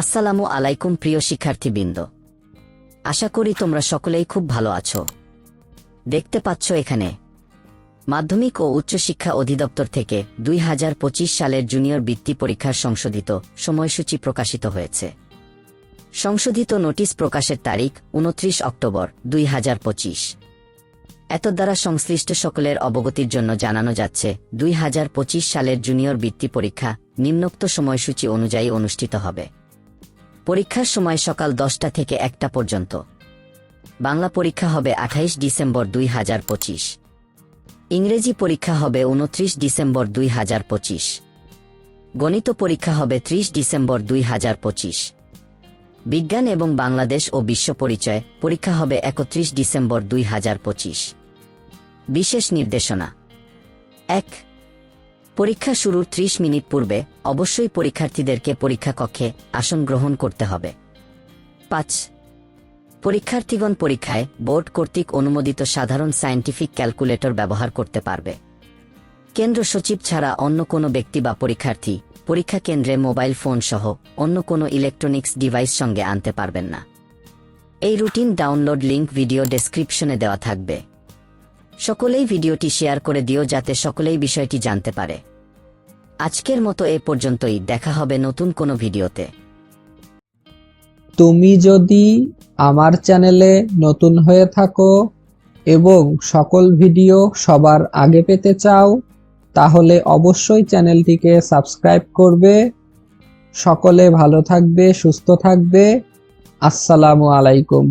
আসসালামু আলাইকুম প্রিয় শিক্ষার্থীবৃন্দ। আশা করি তোমরা সকলেই খুব ভালো আছো। দেখতে পাচ্ছ এখানে। মাধ্যমিক ও উচ্চশিক্ষা অধিদপ্তর থেকে দুই হাজার পঁচিশ সালের জুনিয়র বৃত্তি পরীক্ষার সংশোধিত সময়সূচি প্রকাশিত হয়েছে। সংশোধিত নোটিশ প্রকাশের তারিখ উনত্রিশ অক্টোবর দুই হাজার পঁচিশ। এতদ্বারা সংশ্লিষ্ট সকলের অবগতির জন্য জানানো যাচ্ছে, দুই হাজার পঁচিশ সালের জুনিয়র বৃত্তি পরীক্ষা নিম্নোক্ত সময়সূচি অনুযায়ী অনুষ্ঠিত হবে। পরীক্ষার সময় সকাল দশটা থেকে একটা পর্যন্ত। বাংলা পরীক্ষা হবে আঠাইশ ডিসেম্বর দুই হাজার পঁচিশ। ইংরেজি পরীক্ষা হবে উনত্রিশ ডিসেম্বর দুই হাজার পঁচিশ। গণিত পরীক্ষা হবে ত্রিশ ডিসেম্বর দুই হাজার পঁচিশ। বিজ্ঞান এবং বাংলাদেশ ও বিশ্ব পরিচয় পরীক্ষা হবে একত্রিশ ডিসেম্বর দুই হাজার পঁচিশ। বিশেষ নির্দেশনা। এক পরীক্ষা শুরুর ত্রিশ মিনিট পূর্বে অবশ্যই পরীক্ষার্থীদেরকে পরীক্ষা কক্ষে আসন গ্রহণ করতে হবে। পাঁচ, পরীক্ষার্থীগণ পরীক্ষায় বোর্ড কর্তৃক অনুমোদিত সাধারণ সায়েন্টিফিক ক্যালকুলেটর ব্যবহার করতে পারবে। কেন্দ্র সচিব ছাড়া অন্য কোনো ব্যক্তি বা পরীক্ষার্থী পরীক্ষা কেন্দ্রে মোবাইল ফোন সহ অন্য কোনো ইলেকট্রনিক্স ডিভাইস সঙ্গে আনতে পারবেন না। এই রুটিন ডাউনলোড লিংক ভিডিও ডেসক্রিপশনে দেওয়া থাকবে। সকলেই ভিডিওটি শেয়ার করে দিও যাতে সকলেই বিষয়টি জানতে পারে। আজকের মতো এ পর্যন্তই, দেখা হবে নতুন কোনো ভিডিওতে। তুমি যদি আমার চ্যানেলে নতুন হয়ে থাকো এবং সকল ভিডিও সবার আগে পেতে চাও, তাহলে অবশ্যই চ্যানেলটিকে সাবস্ক্রাইব করবে। সকলে ভালো থাকবে, সুস্থ থাকবে। আসসালামু আলাইকুম।